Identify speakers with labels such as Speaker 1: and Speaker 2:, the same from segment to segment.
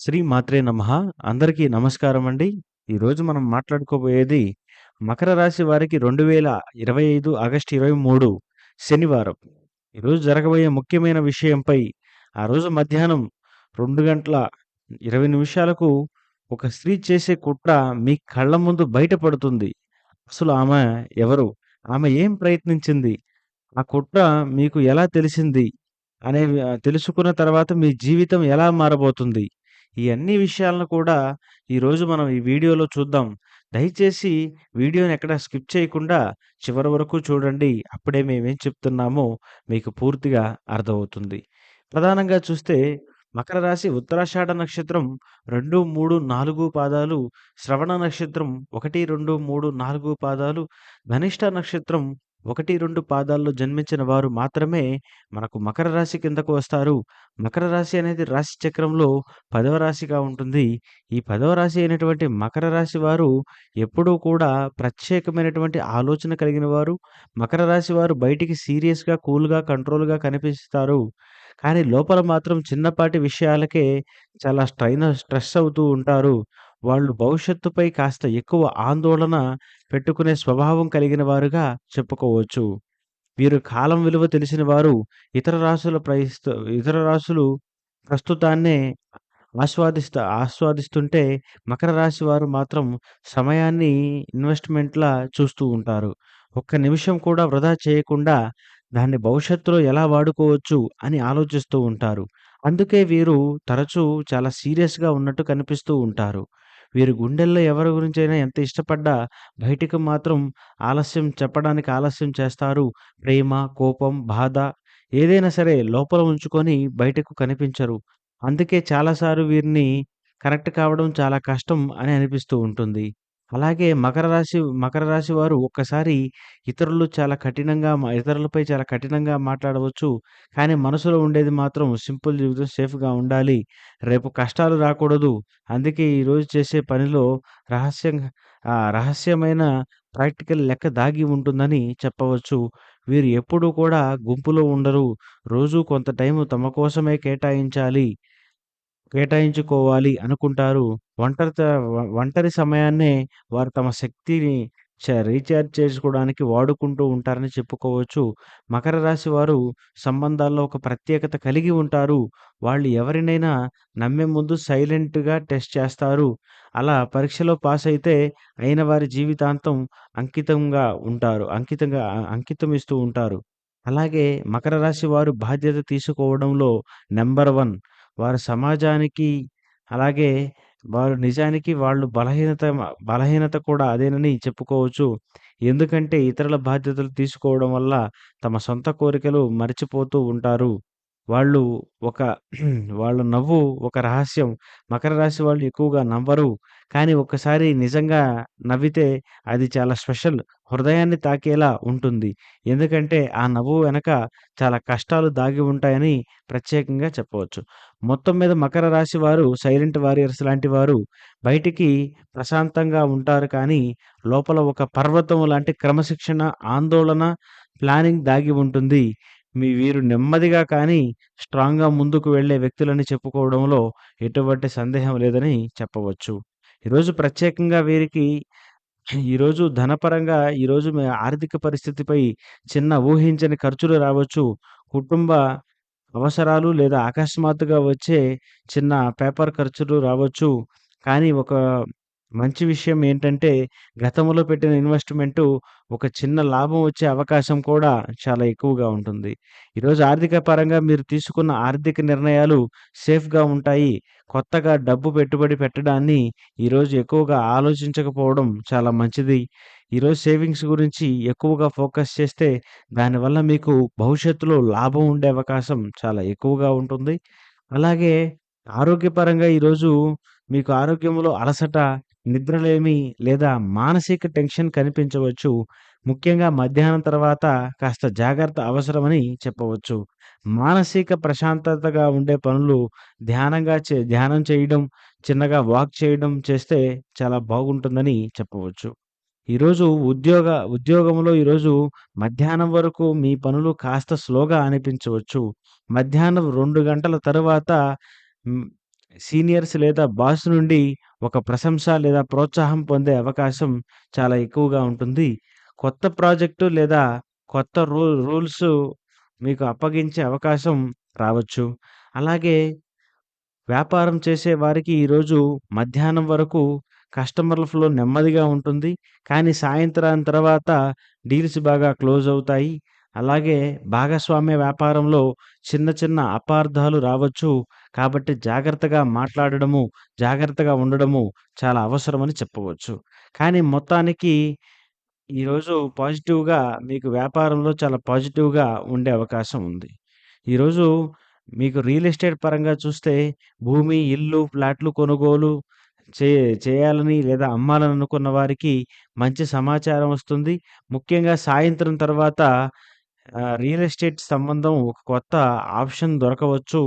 Speaker 1: శ్రీ మాత్రే నమ అందరికీ నమస్కారం అండి ఈరోజు మనం మాట్లాడుకోబోయేది మకర రాశి వారికి 2025 ఆగస్టు 23 శనివారం. ఈరోజు జరగబోయే ముఖ్యమైన విషయంపై ఆ రోజు మధ్యాహ్నం రెండు గంటల 20 నిమిషాలకు ఒక స్త్రీ చేసే కుట్ర మీ కళ్ళ ముందు బయటపడుతుంది. అసలు ఆమె ఎవరు? ఆమె ఏం ప్రయత్నించింది? ఆ కుట్ర మీకు ఎలా తెలిసింది? అనే తెలుసుకున్న తర్వాత మీ జీవితం ఎలా మారబోతుంది? ఈ అన్ని విషయాలను కూడా ఈరోజు మనం ఈ వీడియోలో చూద్దాం. దయచేసి వీడియోని ఎక్కడ స్కిప్ చేయకుండా చివరి వరకు చూడండి. అప్పుడే మేమేం చెప్తున్నామో మీకు పూర్తిగా అర్థమవుతుంది. ప్రధానంగా చూస్తే మకర రాశి ఉత్తరాషాఢ నక్షత్రం 2, 3, 4 పాదాలు, శ్రవణ నక్షత్రం 1, 2, 3, 4 పాదాలు, ధనిష్ట నక్షత్రం 1, 2 పాదాల్లో జన్మించిన వారు మాత్రమే మనకు మకర రాశి కిందకు వస్తారు. మకర రాశి అనేది రాశి చక్రంలో పదవ రాశిగా ఉంటుంది. ఈ పదవ రాశి అయినటువంటి మకర రాశి వారు ఎప్పుడూ కూడా ప్రత్యేకమైనటువంటి ఆలోచన కలిగిన వారు. మకర రాశి వారు బయటికి సీరియస్‌గా, కూల్‌గా, కంట్రోల్‌గా కనిపిస్తారు. కానీ లోపల మాత్రం చిన్నపాటి విషయాలకే చాలా స్ట్రైన్ స్ట్రెస్ అవుతూ ఉంటారు. వాళ్ళు భవిష్యత్తుపై కాస్త ఎక్కువ ఆందోళన పెట్టుకునే స్వభావం కలిగిన వారుగా చెప్పుకోవచ్చు. వీరు కాలం విలువ తెలిసిన వారు. ఇతర రాసుల ప్రయిస్తు ఇతర రాశులు ప్రస్తుతాన్నే ఆస్వాదిస్తా ఆస్వాదిస్తుంటే మకర రాశి వారు మాత్రం సమయాన్ని ఇన్వెస్ట్‌మెంట్‌లా చూస్తూ ఉంటారు. ఒక్క నిమిషం కూడా వృధా చేయకుండా దాన్ని భవిష్యత్తులో ఎలా వాడుకోవచ్చు అని ఆలోచిస్తూ ఉంటారు. అందుకే వీరు తరచూ చాలా సీరియస్‌గా ఉన్నట్టు కనిపిస్తూ ఉంటారు. వీరి గుండెల్లో ఎవరి గురించైనా ఎంత ఇష్టపడ్డా బయటికి మాత్రం ఆలస్యం చెప్పడానికి ఆలస్యం చేస్తారు. ప్రేమ, కోపం, బాధ ఏదైనా సరే లోపల ఉంచుకొని బయటకు కనిపించరు. అందుకే చాలాసార్లు వీరిని కనెక్ట్ కావడం చాలా కష్టం అని అనిపిస్తూ ఉంటుంది. అలాగే మకర రాశి మకర రాశి వారు ఒక్కసారి ఇతరులు చాలా కఠినంగా ఇతరులపై చాలా కఠినంగా మాట్లాడవచ్చు. కానీ మనసులో ఉండేది మాత్రం సింపుల్ జీవితం సేఫ్‌గా ఉండాలి. రేపు కష్టాలు రాకూడదు. అందుకే ఈరోజు చేసే పనిలో రహస్యం రహస్యమైన ప్రాక్టికల్ లెక్క దాగి ఉంటుందని చెప్పవచ్చు. వీరు ఎప్పుడూ కూడా గుంపులో ఉండరు. రోజూ కొంత టైం తమ కోసమే కేటాయించాలి. కేటాయించుకోవాలి అనుకుంటారు. ఒంటరిత ఒంటరి సమయాన్నే వారు తమ శక్తిని చ రీఛార్జ్ చేసుకోవడానికి వాడుకుంటూ ఉంటారని చెప్పుకోవచ్చు. మకర రాశి వారు సంబంధాల్లో ఒక ప్రత్యేకత కలిగి ఉంటారు. వాళ్ళు ఎవరినైనా నమ్మే ముందు సైలెంట్‌గా టెస్ట్ చేస్తారు. అలా పరీక్షలో పాస్ అయితే అయిన వారి జీవితాంతం అంకితంగా ఉంటారు. అంకితంగా అంకితం ఇస్తూ ఉంటారు. అలాగే మకర రాశి వారు బాధ్యత తీసుకోవడంలో నెంబర్ వన్ వారు సమాజానికి అలాగే వారు నిజానికి వాళ్ళు బలహీనత బలహీనత కూడా అదేనని చెప్పుకోవచ్చు. ఎందుకంటే ఇతరుల బాధ్యతలు తీసుకోవడం వల్ల తమ సొంత కోరికలు మర్చిపోతూ ఉంటారు. వాళ్ళు ఒక వాళ్ళ నవ్వు ఒక రహస్యం. మకర రాశి వాళ్ళు ఎక్కువగా నవ్వరు. కానీ ఒక్కసారి నిజంగా నవ్వితే అది చాలా స్పెషల్. హృదయాన్ని తాకేలా ఉంటుంది. ఎందుకంటే ఆ నవ్వు వెనక చాలా కష్టాలు దాగి ఉంటాయని ప్రత్యేకంగా చెప్పవచ్చు. మొత్తం మీద మకర రాశి వారు సైలెంట్ వారియర్స్ లాంటి వారు. బయటికి ప్రశాంతంగా ఉంటారు కానీ లోపల ఒక పర్వతం లాంటి క్రమశిక్షణ, ఆందోళన, ప్లానింగ్ దాగి ఉంటుంది. మీ వీరు నెమ్మదిగా కానీ స్ట్రాంగ్‌గా ముందుకు వెళ్ళే వ్యక్తులని చెప్పుకోవడంలో ఎటువంటి సందేహం లేదని చెప్పవచ్చు. ఈరోజు ప్రత్యేకంగా వీరికి ఈరోజు ధనపరంగా ఈరోజు మీ ఆర్థిక పరిస్థితిపై చిన్న ఊహించని ఖర్చులు రావచ్చు. కుటుంబ అవసరాలు లేదా అకస్మాత్తుగా వచ్చే చిన్న పేపర్ ఖర్చులు రావచ్చు. కానీ ఒక మంచి విషయం ఏంటంటే గతంలో పెట్టిన ఇన్వెస్ట్‌మెంటు ఒక చిన్న లాభం వచ్చే అవకాశం కూడా చాలా ఎక్కువగా ఉంటుంది. ఈరోజు ఆర్థిక పరంగా మీరు తీసుకున్న ఆర్థిక నిర్ణయాలు సేఫ్‌గా ఉంటాయి. కొత్తగా డబ్బు పెట్టుబడి పెట్టడాన్ని ఈరోజు ఎక్కువగా ఆలోచించకపోవడం చాలా మంచిది. ఈరోజు సేవింగ్స్ గురించి ఎక్కువగా ఫోకస్ చేస్తే దానివల్ల మీకు భవిష్యత్తులో లాభం ఉండే అవకాశం చాలా ఎక్కువగా ఉంటుంది. అలాగే ఆరోగ్యపరంగా ఈరోజు మీకు ఆరోగ్యంలో అలసట, నిద్రలేమి లేదా మానసిక టెన్షన్ కనిపించవచ్చు. ముఖ్యంగా మధ్యాహ్నం తర్వాత కాస్త జాగ్రత్త అవసరమని చెప్పవచ్చు. మానసిక ప్రశాంతతగా ఉండే పనులు ధ్యానంగా చే ధ్యానం చేయడం, చిన్నగా వాక్ చేయడం చేస్తే చాలా బాగుంటుందని చెప్పవచ్చు. ఈరోజు ఉద్యోగ ఉద్యోగంలో ఈరోజు మధ్యాహ్నం వరకు మీ పనులు కాస్త స్లోగా అనిపించవచ్చు. మధ్యాహ్నం రెండు గంటల తరువాత సీనియర్స్ లేదా బాస్ నుండి ఒక ప్రశంస లేదా ప్రోత్సాహం పొందే అవకాశం చాలా ఎక్కువగా ఉంటుంది. కొత్త ప్రాజెక్టు లేదా కొత్త రూ రూల్స్ మీకు అప్పగించే అవకాశం రావచ్చు. అలాగే వ్యాపారం చేసే వారికి ఈరోజు మధ్యాహ్నం వరకు కస్టమర్ల ఫ్లో నెమ్మదిగా ఉంటుంది. కానీ సాయంత్రం తర్వాత డీల్స్ బాగా క్లోజ్ అవుతాయి. అలాగే భాగస్వామ్య వ్యాపారంలో చిన్న చిన్న అపార్థాలు రావచ్చు. కాబట్టి జాగ్రత్తగా మాట్లాడడము, జాగ్రత్తగా ఉండడము చాలా అవసరమని చెప్పవచ్చు. కానీ మొత్తానికి ఈరోజు పాజిటివ్‌గా మీకు వ్యాపారంలో చాలా పాజిటివ్‌గా ఉండే అవకాశం ఉంది. ఈరోజు మీకు రియల్ ఎస్టేట్ పరంగా చూస్తే భూమి, ఇల్లు, ఫ్లాట్లు కొనుగోలు చే చేయాలని లేదా అమ్మాలని అనుకున్న వారికి మంచి సమాచారం వస్తుంది. ముఖ్యంగా సాయంత్రం తర్వాత ఆహ్, రియల్ ఎస్టేట్ సంబంధం ఒక కొత్త ఆప్షన్ దొరకవచ్చు.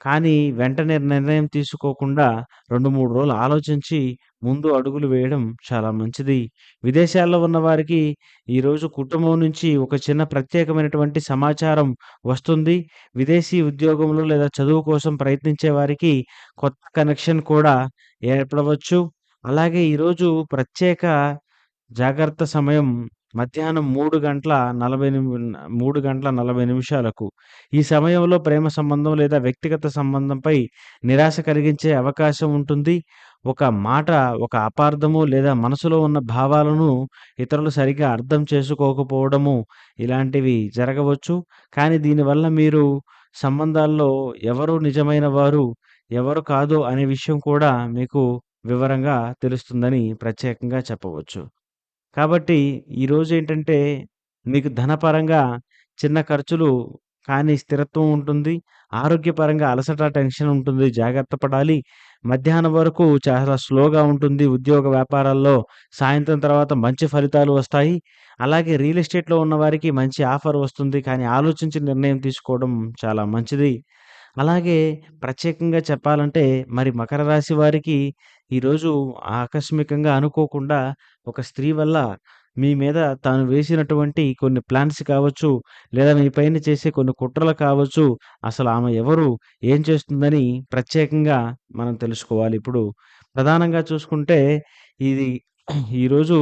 Speaker 1: కానీ వెంటనే నిర్ణయం తీసుకోకుండా 2, 3 రోజులు ఆలోచించి ముందు అడుగులు వేయడం చాలా మంచిది. విదేశాల్లో ఉన్న వారికి ఈరోజు కుటుంబం నుంచి ఒక చిన్న ప్రత్యేకమైనటువంటి సమాచారం వస్తుంది. విదేశీ ఉద్యోగంలో లేదా చదువు కోసం ప్రయత్నించే వారికి కొత్త కనెక్షన్ కూడా ఏర్పడవచ్చు. అలాగే ఈరోజు ప్రత్యేక జాగ్రత్త సమయం మధ్యాహ్నం మూడు గంటల 40 నిమి మూడు గంటల 40 నిమిషాలకు. ఈ సమయంలో ప్రేమ సంబంధం లేదా వ్యక్తిగత సంబంధంపై నిరాశ కలిగించే అవకాశం ఉంటుంది. ఒక మాట, ఒక అపార్థము లేదా మనసులో ఉన్న భావాలను ఇతరులు సరిగా అర్థం చేసుకోకపోవడము ఇలాంటివి జరగవచ్చు. కానీ దీనివల్ల మీరు సంబంధాల్లో ఎవరు నిజమైన వారు, ఎవరు కాదు అనే విషయం కూడా మీకు వివరంగా తెలుస్తుందని ప్రత్యేకంగా చెప్పవచ్చు. కాబట్టి ఈరోజేంటంటే మీకు ధనపరంగా చిన్న ఖర్చులు కానీ స్థిరత్వం ఉంటుంది. ఆరోగ్యపరంగా అలసట, టెన్షన్ ఉంటుంది. జాగ్రత్త పడాలి. మధ్యాహ్నం వరకు చాలా స్లోగా ఉంటుంది. ఉద్యోగ వ్యాపారాల్లో సాయంత్రం తర్వాత మంచి ఫలితాలు వస్తాయి. అలాగే రియల్ ఎస్టేట్‌లో ఉన్నవారికి మంచి ఆఫర్ వస్తుంది. కానీ ఆలోచించి నిర్ణయం తీసుకోవడం చాలా మంచిది. అలాగే ప్రత్యేకంగా చెప్పాలంటే మరి మకర రాశి వారికి ఈరోజు ఆకస్మికంగా అనుకోకుండా ఒక స్త్రీ వల్ల మీ మీద తాను వేసినటువంటి కొన్ని ప్లాన్స్ కావచ్చు, లేదా మీ పైన చేసే కొన్ని కుట్రలు కావచ్చు, అసలు ఆమె ఎవరు? ఏం చేస్తుందని ప్రత్యేకంగా మనం తెలుసుకోవాలి. ఇప్పుడు ప్రధానంగా చూసుకుంటే ఇది ఈరోజు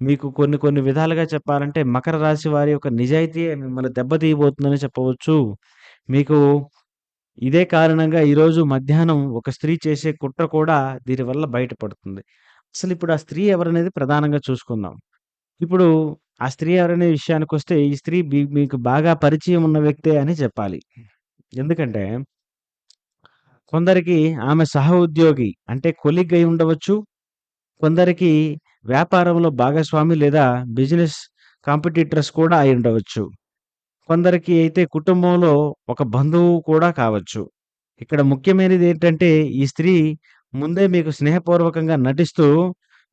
Speaker 1: మీకు కొన్ని కొన్ని విధాలుగా చెప్పాలంటే మకర రాశి వారి యొక్క నిజాయితీయే మిమ్మల్ని దెబ్బతీయబోతుందని చెప్పవచ్చు. మీకు ఇదే కారణంగా ఈరోజు మధ్యాహ్నం ఒక స్త్రీ చేసే కుట్ర కూడా దీనివల్ల బయటపడుతుంది. అసలు ఇప్పుడు ఆ స్త్రీ ఎవరనేది ప్రధానంగా చూసుకుందాం. ఇప్పుడు ఆ స్త్రీ ఎవరనే విషయానికి వస్తే ఈ స్త్రీ మీకు బాగా పరిచయం ఉన్న వ్యక్తే అని చెప్పాలి. ఎందుకంటే కొందరికి ఆమె సహోద్యోగి అంటే కొలీగ్ అయి ఉండవచ్చు. కొందరికి వ్యాపారంలో భాగస్వామి లేదా బిజినెస్ కాంపిటీటర్స్ కూడా అయి ఉండవచ్చు. కొందరికి అయితే కుటుంబంలో ఒక బంధువు కూడా కావచ్చు. ఇక్కడ ముఖ్యమైనది ఏంటంటే ఈ స్త్రీ ముందే మీకు స్నేహపూర్వకంగా నటిస్తూ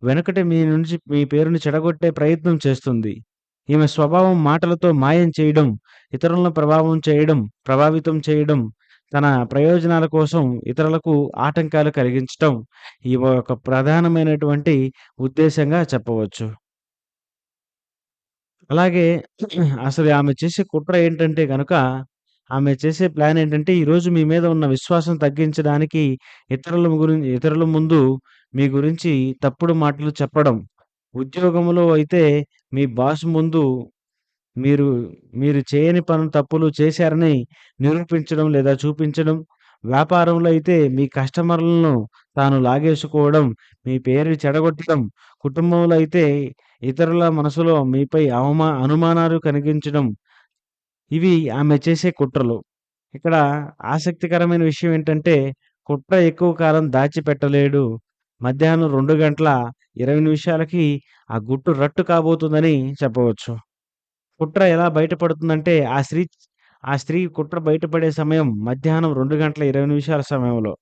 Speaker 1: వెనుకటి మీ నుంచి మీ పేరుని చెడగొట్టే ప్రయత్నం చేస్తుంది. ఈమె స్వభావం మాటలతో మాయం చేయడం, ఇతరులను ప్రభావం చేయడం ప్రభావితం చేయడం, తన ప్రయోజనాల కోసం ఇతరులకు ఆటంకాలు కలిగించటం ఈ యొక్క ప్రధానమైనటువంటి ఉద్దేశంగా చెప్పవచ్చు. అలాగే అసలు ఆమె చేసే కుట్ర ఏంటంటే కనుక ఆమె చేసే ప్లాన్ ఏంటంటే ఈరోజు మీ మీద ఉన్న విశ్వాసం తగ్గించడానికి ఇతరుల గురించి ఇతరుల ముందు మీ గురించి తప్పుడు మాటలు చెప్పడం. ఉద్యోగంలో అయితే మీ బాస్ ముందు మీరు మీరు చేయని పనులు తప్పులు చేశారని నిరూపించడం లేదా చూపించడం. వ్యాపారంలో అయితే మీ కస్టమర్లను తాను లాగేసుకోవడం, మీ పేరు చెడగొట్టడం. కుటుంబంలో అయితే ఇతరుల మనసులో మీపై అవమా అనుమానాలు కలిగించడం. ఇవి ఆమె చేసే కుట్రలు. ఇక్కడ ఆసక్తికరమైన విషయం ఏంటంటే కుట్ర ఎక్కువ కాలం దాచిపెట్టలేడు. మధ్యాహ్నం రెండు గంటల 20 నిమిషాలకి ఆ గుట్టు రట్టు కాబోతుందని చెప్పవచ్చు. కుట్ర ఎలా బయటపడుతుందంటే ఆ స్త్రీ ఆ స్త్రీ కుట్ర బయటపడే సమయం మధ్యాహ్నం రెండు గంటల 20 నిమిషాల సమయంలో.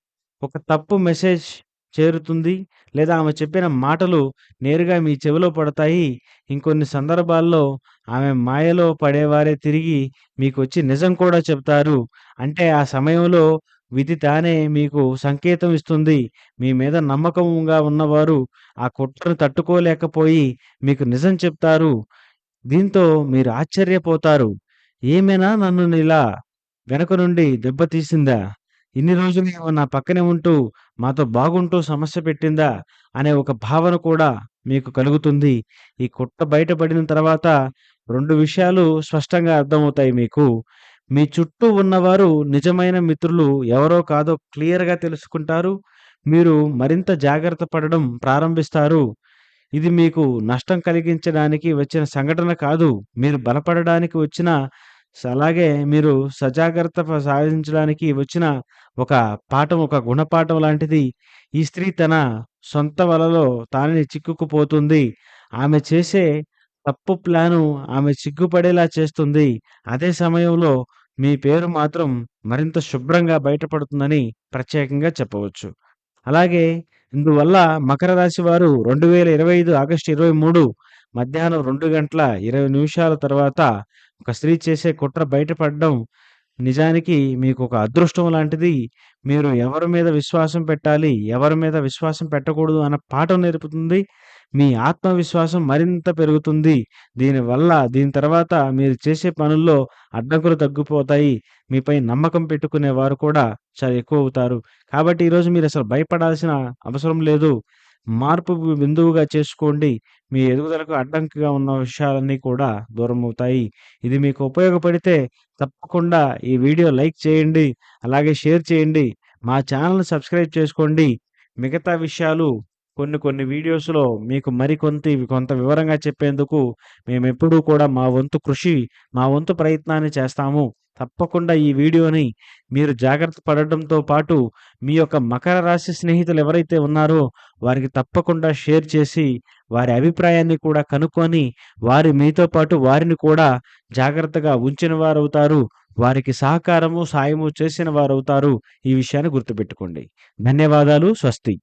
Speaker 1: ఒక తప్పు మెసేజ్ చేరుతుంది. లేదా ఆమె చెప్పిన మాటలు నేరుగా మీ చెవిలో పడతాయి. ఇంకొన్ని సందర్భాల్లో ఆమె మాయలో పడేవారే తిరిగి మీకు వచ్చి నిజం కూడా చెప్తారు. అంటే ఆ సమయంలో విధి తానే మీకు సంకేతం ఇస్తుంది. మీ మీద నమ్మకంగా ఉన్నవారు ఆ కుట్రను తట్టుకోలేకపోయి మీకు నిజం చెప్తారు. దీంతో మీరు ఆశ్చర్యపోతారు. ఏమైనా నన్ను ఇలా వెనక నుండి దెబ్బతీసిందా? ఇన్ని రోజులు ఈమె నా పక్కనే ఉంటూ మాతో బాగుంటూ సమస్య పెట్టిందా అనే ఒక భావన కూడా మీకు కలుగుతుంది. ఈ కుట్ట బయటపడిన తర్వాత రెండు విషయాలు స్పష్టంగా అర్థమవుతాయి మీకు. మీ చుట్టూ ఉన్నవారు నిజమైన మిత్రులు ఎవరో కాదో క్లియర్గా తెలుసుకుంటారు. మీరు మరింత జాగ్రత్త పడడం ప్రారంభిస్తారు. ఇది మీకు నష్టం కలిగించడానికి వచ్చిన సంఘటన కాదు. మీరు బలపడడానికి వచ్చిన సో అలాగే మీరు సజాగ్రత్త సాధించడానికి వచ్చిన ఒక పాఠం ఒక గుణపాఠం లాంటిది ఈ స్త్రీ తన సొంత వలలో తానే చిక్కుకుపోతుంది. ఆమె చేసే తప్పు ప్లాను ఆమె సిగ్గుపడేలా చేస్తుంది. అదే సమయంలో మీ పేరు మాత్రం మరింత శుభ్రంగా బయటపడుతుందని ప్రత్యేకంగా చెప్పవచ్చు. అలాగే ఇందువల్ల మకర రాశి వారు రెండు వేల ఇరవై ఐదు ఆగస్టు ఇరవై మూడు మధ్యాహ్నం రెండు గంటల ఇరవై నిమిషాల తర్వాత ఒక స్త్రీ చేసే కుట్ర బయటపడడం నిజానికి మీకు ఒక అదృష్టం లాంటిది. మీరు ఎవరి మీద విశ్వాసం పెట్టాలి ఎవరి మీద విశ్వాసం పెట్టకూడదు అన్న పాఠం నేర్పుతుంది. మీ ఆత్మవిశ్వాసం మరింత పెరుగుతుంది. దీనివల్ల దీని తర్వాత మీరు చేసే పనుల్లో అడ్డంకులు తగ్గిపోతాయి. మీపై నమ్మకం పెట్టుకునే వారు కూడా చాలా ఎక్కువ అవుతారు. కాబట్టి ఈరోజు మీరు అసలు భయపడాల్సిన అవసరం లేదు. మార్పు బిందువుగా చేసుకోండి. మీ ఎదుగుదలకు అడ్డంకిగా ఉన్న విషయాలన్నీ కూడా దూరం అవుతాయి ఇది మీకు ఉపయోగపడితే తప్పకుండా ఈ వీడియో లైక్ చేయండి. అలాగే షేర్ చేయండి. మా ఛానల్ని సబ్స్క్రైబ్ చేసుకోండి. మిగతా విషయాలు కొన్ని కొన్ని వీడియోస్లో మీకు మరికొంత కొంత వివరంగా చెప్పేందుకు మేము ఎప్పుడూ కూడా మా వంతు కృషి మా వంతు ప్రయత్నాన్ని చేస్తాము. తప్పకుండా ఈ వీడియోని మీరు జాగ్రత్త పడడంతో పాటు మీ యొక్క మకర రాశి స్నేహితులు ఎవరైతే ఉన్నారో వారికి తప్పకుండా షేర్ చేసి వారి అభిప్రాయాన్ని కూడా కనుక్కొని వారి మీతో పాటు వారిని కూడా జాగ్రత్తగా ఉంచిన వారు అవుతారు వారికి సహకారము సాయము చేసిన వారు అవుతారు ఈ విషయాన్ని గుర్తుపెట్టుకోండి. ధన్యవాదాలు. స్వస్తి.